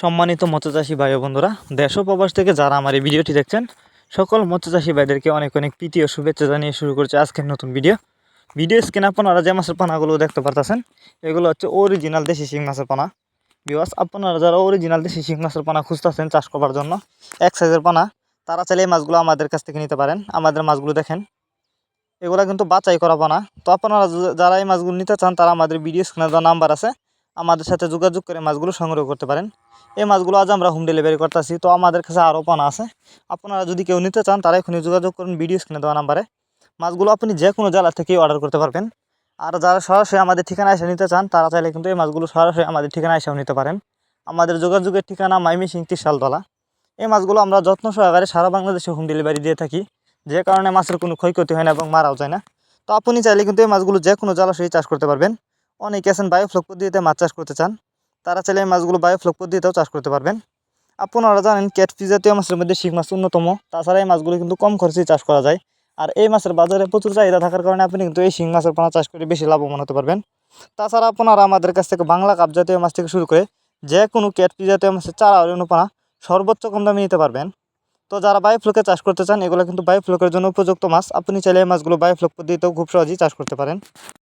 সম্মানিত মৎস্যচাষী ভাই বন্ধুরা, দেশ প্রবাস থেকে যারা আমার এই ভিডিওটি দেখছেন, সকল মৎস্যচাষী ভাইদেরকে অনেক অনেক প্রীতি ও শুভেচ্ছা জানিয়ে শুরু করছে আজকের নতুন ভিডিও। ভিডিও স্ক্রিনে আপনারা যে মাছের পানাগুলো দেখতে পারতেছেন, এগুলো হচ্ছে অরিজিনাল দেশি শিং মাছের পানা। বিওয়াস আপনারা যারা অরিজিনাল দেশি শিং মাছের পানা খুঁজতেছেন চাষ করার জন্য, এক সাইজের পানা, তারা চাইলে এই মাছগুলো আমাদের কাছ থেকে নিতে পারেন। আমাদের মাছগুলো দেখেন, এগুলো কিন্তু বাছাই করা পানা। তো আপনারা যারা এই মাছগুলো নিতে চান, তারা আমাদের ভিডিও স্ক্রিনে দেওয়া নাম্বার আছে। আমাদের সাথে যোগাযোগ করে মাছগুলো সংগ্রহ করতে পারেন। এই মাছগুলো আজ আমরা হোম ডেলিভারি করতেছি। তো আমাদের কাছে আরও পানা আছে। আপনারা যদি কেউ নিতে চান, তারা এখনই যোগাযোগ করুন ভিডিও স্ক্রিনে দেওয়া নাম্বারে। মাছগুলো আপনি যে কোনো জেলা থেকেই অর্ডার করতে পারবেন। আর যারা সরাসরি আমাদের ঠিকানা এসে নিতে চান, তারা চাইলে কিন্তু এই মাছগুলো সরাসরি আমাদের ঠিকানা এসেও নিতে পারেন। আমাদের যোগাযোগের ঠিকানা মাইমি মাইমিসিং ত্রিশালতলা এই মাছগুলো আমরা যত্ন সহকারে সারা বাংলাদেশে হোম ডেলিভারি দিয়ে থাকি। যে কারণে মাছের কোনো ক্ষয়ক্ষতি হয় না এবং মারাও যায় না। তো আপনি চাইলে কিন্তু এই মাছগুলো যে কোনো জলাশয়ে চাষ করতে পারবেন। অনেকে আছেন বায়োফ্লক পদ্ধতিতে মাছ চাষ করতে চান, তারা চাইলে এই মাছগুলো বায়োফ্লক পদ্ধতিতেও চাষ করতে পারবেন। আপনারা জানেন ক্যাটফি জাতীয় মাছের মধ্যে শিং মাছ অন্যতম, তাছাড়া এই মাছগুলো কিন্তু কম খরচেই চাষ করা যায়। আর এই মাছের বাজারে প্রচুর চাহিদা থাকার কারণে আপনি কিন্তু এই শিং মাছের পোনা চাষ করে বেশি লাভবান হতে পারবেন। তাছাড়া আপনারা আমাদের কাছ থেকে বাংলা কাপ জাতীয় মাছ থেকে শুরু করে যে কোনো ক্যাটফি জাতীয় মাছের চারা অনুপানা সর্বোচ্চ কম দামে নিতে পারবেন। তো যারা বায়োফ্লকে চাষ করতে চান, এগুলো কিন্তু বায়োফ্লকের জন্য উপযুক্ত মাছ, আপনি চাইলে এই মাছগুলো বায়োফ্লক পদ্ধতিতেও খুব সহজেই চাষ করতে পারেন।